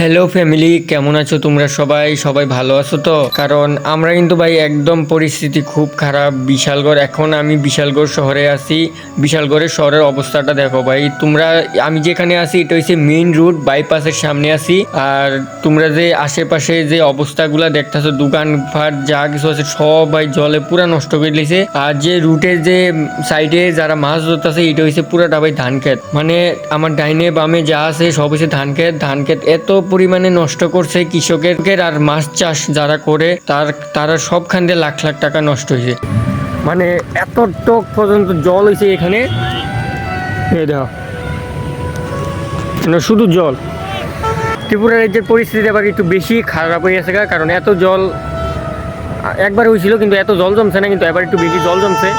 Hello family কেমন আছো তোমরা সবাই? সবাই ভালো আছো তো? কারণ আমরা কিন্তু ভাই একদম পরিস্থিতি খুব খারাপ, বিশালগড়। এখন আমি বিশালগড় শহরে আছি। বিশালগড়ের শহরের অবস্থাটা দেখো ভাই। তোমরা, আমি যেখানে আছি, এটা হচ্ছে মেইন রোড বাইপাসের সামনে আছি। আর তোমরা যে আশেপাশে যে অবস্থাগুলো দেখতেছো দোকানপাট যা কিছু আছে, সব ভাই জলে পুরা নষ্ট করে দিয়েছে আর যে রুটের যে সাইডে যারা মাছ ধরতেছে, এটা হচ্ছে পুরাটা ভাই ধান ক্ষেত মানে আমার ডাইনে বামে যা আছে, সব হচ্ছে ধান ক্ষেত ধান ক্ষেত এত পরিমাণে নষ্ট করছে কৃষকের আর মাছ চাষ যারা করে, তার, তারা সবখান দিয়ে লাখ লাখ টাকা নষ্ট হয়েছে। মানে এত টক পর্যন্ত জল হয়েছে এখানে। মানে শুধু জল। ত্রিপুরার যে পরিস্থিতি আবার একটু বেশি খারাপ হয়ে গেছে কারণ এত জল, একবার হয়েছিল, কিন্তু এত জল জমছে না, কিন্তু এবার একটু বেশি জল জমছে।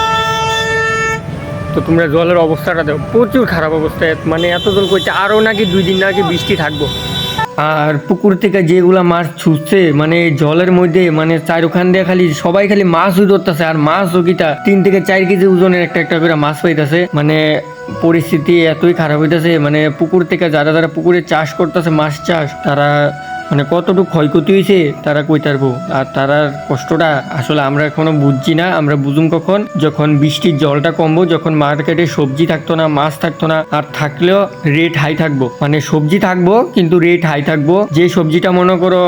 তো তোমরা জলের অবস্থাটা দেখো। প্রচুর খারাপ অবস্থা মানে এত জল করছে আরও নাকি দুই দিন নাকি বৃষ্টি থাকব। আর পুকুর থেকে যেগুলা মাছ ছুটছে মানে জলের মধ্যে মানে চার ওখান দিয়ে খালি সবাই খালি মাছই ধরতেছে, আর মাছ ওকিটা তিন থেকে চার কেজি ওজনের একটা একটা করে মাছ পাইতেছে। মানে পরিস্থিতি এতই খারাপ হইতেছে মানে পুকুর থেকে যারা যারা পুকুরে চাষ করতেছে, মাছ চাষ, তারা মানে কতটুকু ক্ষয়ক্ষতি হয়েছে, তারা কই পারব আর তারার কষ্টটা আসলে আমরা এখনও বুঝছি না। আমরা বুঝুম কখন? যখন বৃষ্টির জলটা কমবো, যখন মার্কেটে সবজি থাকতো না, মাছ থাকতো না, আর থাকলেও রেট হাই থাকব। মানে সবজি থাকব, কিন্তু রেট হাই থাকব। যে সবজিটা মনে করো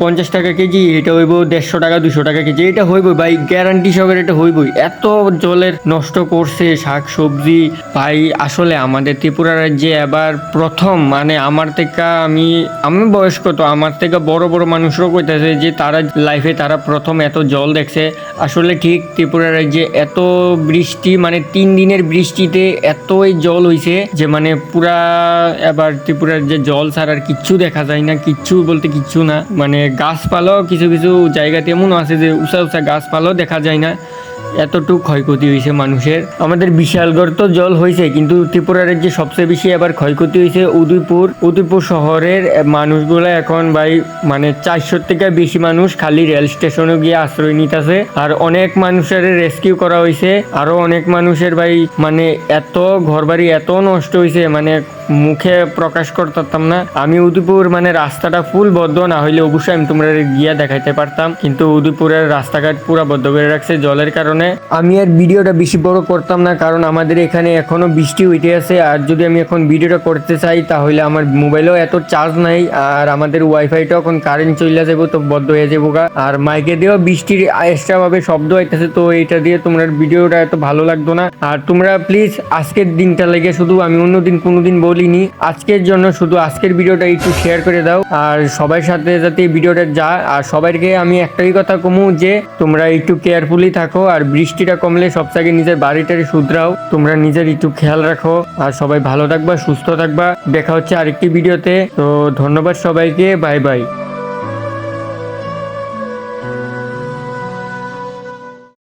পঞ্চাশ টাকা কেজি, এটা হইব দেড়শো টাকা, দুশো টাকা কেজি, এটা হইব ভাই গ্যারান্টি সহকারে এটা হইবই। এত জলের নষ্ট করছে শাক সবজি। ভাই, আসলে আমাদের ত্রিপুরা রাজ্যে এবার প্রথম মানে আমার থেকে আমি আমি বয়স্ক তো, আমার থেকে বড় বড় মানুষরাও কইতেছে যে তারা লাইফে তারা প্রথম এত জল দেখছে। আসলে ঠিক ত্রিপুরা রাজ্যে এত বৃষ্টি মানে তিন দিনের বৃষ্টিতে এতই জল হইছে যে মানে পুরা এবার ত্রিপুরার যে জল ছাড়ার কিচ্ছু দেখা যায় না, কিচ্ছু বলতে কিচ্ছু না। মানে গাছপালাও কিছু কিছু জায়গাতে এমনও আছে যে উঁচা উঁচা গাছপালাও দেখা যায় না। এতটুকু ক্ষয়ক্ষতি হয়েছে মানুষের। আমাদের বিশালগড় তো জল হয়েছে, কিন্তু ত্রিপুরার যে সবচেয়ে বেশি আবার ক্ষয়ক্ষতি হয়েছে উদয়পুর। উদয়পুর শহরের মানুষগুলো এখন ভাই মানে চারশোর থেকে বেশি মানুষ খালি রেল স্টেশনে গিয়ে আশ্রয় নিতেছে। আর অনেক মানুষের রেস্কিউ করা হয়েছে। আরও অনেক মানুষের ভাই মানে এত ঘরবাড়ি এত নষ্ট হয়েছে মানে মুখে প্রকাশ করতাম না। আমি উদয়পুর মানে রাস্তাটা ফুল বদ্ধ, না হইলে অবশ্যই আমি তোমরা গিয়া দেখাইতে পারতাম। কিন্তু উদয়পুরের রাস্তাঘাট পুরা বদ্ধ করে রাখছে জলের কারণে। আমি আর ভিডিওটা বেশি বড় করতাম না, কারণ আমাদের এখানে এখনও বৃষ্টি হইতে আছে। আর যদি আমি এখন ভিডিওটা করতে চাই, তাহলে আমার মোবাইলেও এত চার্জ নাই, আর আমাদের ওয়াইফাইটাও এখন কারেন্ট চলে যাব তো বদ্ধ হয়ে যাব গা। আর মাইকে দিয়েও বৃষ্টির এক্সট্রা ভাবে শব্দ হইতেছে, তো এইটা দিয়ে তোমরা ভিডিওটা এত ভালো লাগতো না। আর তোমরা প্লিজ আজকের দিনটা লেগে শুধু আমি অন্যদিন কোনোদিন বলিনি। আজকের জন্য শুধু আজকের ভিডিওটা একটু শেয়ার করে দাও। আর সবাই সাথে যাতে এই ভিডিওটা যা আর সবাইকে আমি একটাই কথা কমু যে, তোমরা একটু কেয়ারফুলি থাকো, আর বৃষ্টিটা কমলে সবথেকে নিজের বাড়িটারে শুধরাও। তোমরা নিজের একটু খেয়াল রাখো, আর সবাই ভালো থাকবা, সুস্থ থাকবা। দেখা হচ্ছে আরেকটি ভিডিওতে। তো ধন্যবাদ সবাইকে বাই বাই